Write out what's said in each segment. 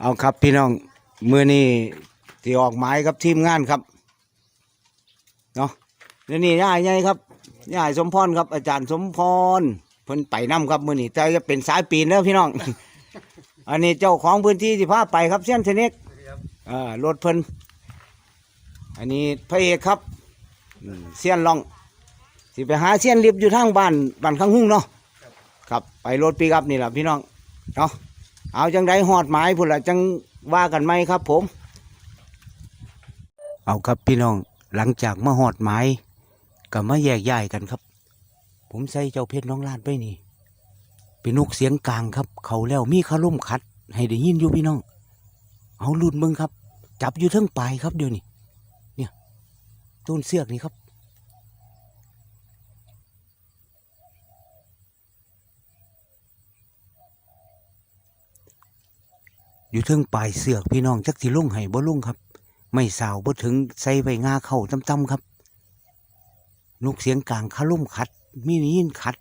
เอาครับพี่น้องมือนี้ที่ออกหมายกับทีมงานครับเนาะนี่นี่ย่าใหญ่ครับย่าสมพรครับ อาจารย์สมพรเพิ่นไปนํครับมือนี้แต่จะเป็นสายปีนแล้วพี่น้อง อันนี้เจ้าของพื้นที่ที่พาไปครับเส้นเทนิกอ่ารถเพิ่นอันนี้พระเอกครับอืมเสี้ยนล่องสิไปหาเสี้ยนลิบอยู่ทางบ้านบ้านข้างหุ่งเนาะครับไปรถปีกับนี่แหละพี่น้องเนาะเอาจังไดหอดหมายพุ่นละจังว่ากันไหมครับ ผม เอาครับพี่น้องหลังจากมาหอดหมายก็มาแยกย้ายกันครับ ผมใส่เจ้าเพชรน้องลาดไปนี่ เป็นนกเสียงกลางครับ เขาแล้วมีคาร่มคัด ให้ได้ยินอยู่พี่น้อง เอาลุ่นเบิ่งครับ จับอยู่ทั้งปลายครับเดี๋ยวนี้เนี่ยต้นเสือกนี่ครับอยู่เทิงปลายเสือกพี่น้องจักสิลุ่งให้บ่ลุ่งครับ ไม่สาวบ่ถึงใส่ใบงาเข้าต่ำๆครับนกเสียงกลางคาลุ่มขัด มีนิยินขัด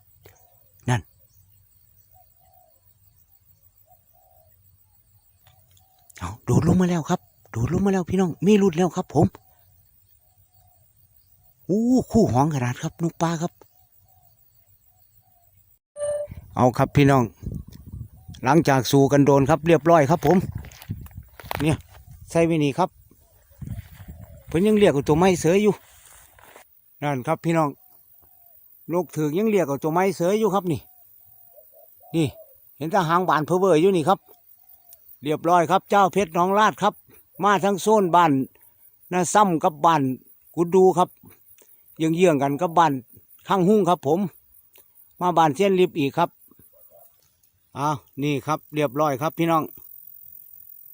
นั่น เอา โดดลงมาแล้วครับ โดดลงมาแล้วพี่น้องมีรุดแล้วครับ ผมอู้คู่หองขนาดครับนกปลาครับ เอาครับพี่น้อง หลังจากสู่กันโดนครับ เรียบร้อยครับ ผม เนี่ยใส่ไว้นี่ครับเพิ่นยังเรียกเอาตัวไม้เสืออยู่นั่นครับพี่น้องลูกถึงยังเรียกเอาตัวไม้เสืออยู่ครับนี่ นี่ เห็นทหางบานเพอเวอร์อยู่นี่ครับ เรียบร้อยครับ เจ้าเพชรน้องลาดครับ มาทั้งโซนบ้านนาซ้ำกับบ้านกุดดูครับเยื่องเยื่องๆกันกับบ้านข้างหุ้งครับ ผม มาบ้านเส้นลิบอีกครับอ้าวนี่ครับ เรียบร้อยครับ พี่น้อง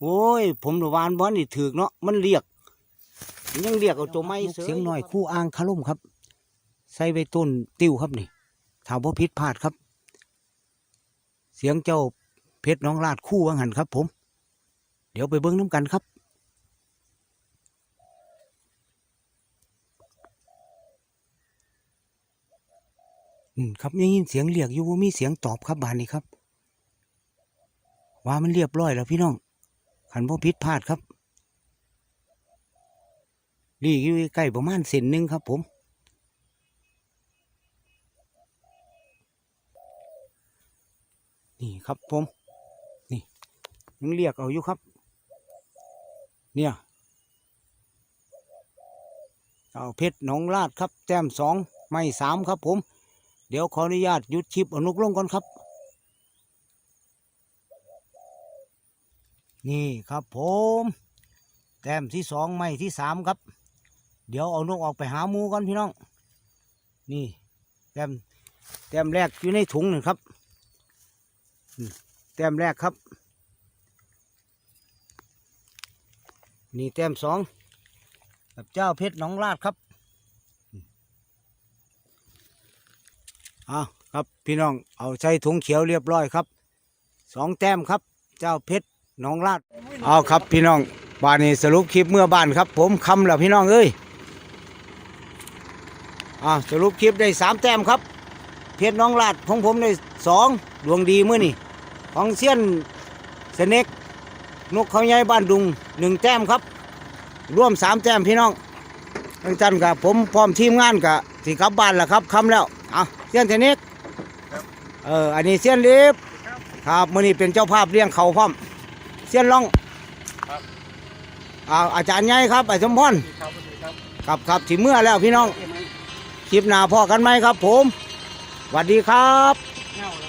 โอ้ย ผมระวานบอลนี่ถือเนาะมันเรียก ยังเรียกเอาตัวไม้เสียงหน่อยคู่อ้างคาร่มครับ ใส่ใบต้นติ้วครับนี่ถามว่าผิดพลาดครับ เสียงเจ้าเพชรน้องลาดคู่วังหันครับผม เดี๋ยวไปเบิ้งน้ำกันครับ อืมครับยังยินเสียงเรียกอยู่ว่ามีเสียงตอบครับบานนี้ครับ ว่ามันเรียบร้อยแล้วพี่น้องขันพ่อพิษพลาดครับนี่อยู่ใกล้ประมาณเซนหนึ่งครับ ผม นี่ครับผม นี่ยังเรียกเอาอยู่ครับ เนี่ยเอาเพชรหนองลาดครับ แต้มสองไม่สามครับผม เดี๋ยวขออนุญาตหยุดคลิปอนุกลงก่อนครับ นี่ครับผม แต้มที่สองไม่ที่สามครับ เดี๋ยวเอานกออกไปหาหมูก่อนพี่น้อง นี่ แต้มแต้มแรกอยู่ในถุงหนึ่งครับแต้มแรกครับ นี่แต้มสองกับเจ้าเพชรหนองลาดครับอืมเอ้าครับพี่น้องเอาใส่ถุงเขียวเรียบร้อยครับสองแต้มครับ เจ้าเพชรน้องลาดเอาครับพี่น้องบ้านนี้สรุปคลิปเมื่อบ้านครับ ผมคำแล้วพี่น้องเอ้ยอ่าสรุปคลิปได้สามแต้มครับ เพชรน้องลาดของผมได้สองดวงดีเมื่อนี่ของเซียนสเน็ก นกเขาใหญ่บ้านดุงหนึ่งแต้มครับ ร่วมสามแต้มพี่น้องทั้งจันกับผมพร้อมทีมงานกับที่กลับบ้านแล้วครับคำแล้วอะเซียนสเน็กเอออันนี้เซียนลิฟครับมื่อนี้เป็นเจ้าภาพเลี้ยงเขาพร้อมเสียนล่องครับอ่าอาจารย์ใหญ่ครับไอ้สมพรครับสวัสดีครับครับครับถึงเมื่อแล้วพี่น้องเห็นไหมคลิปหน้าพ่อกันไหมครับ ผมสวัสดีครับเงาแล้ว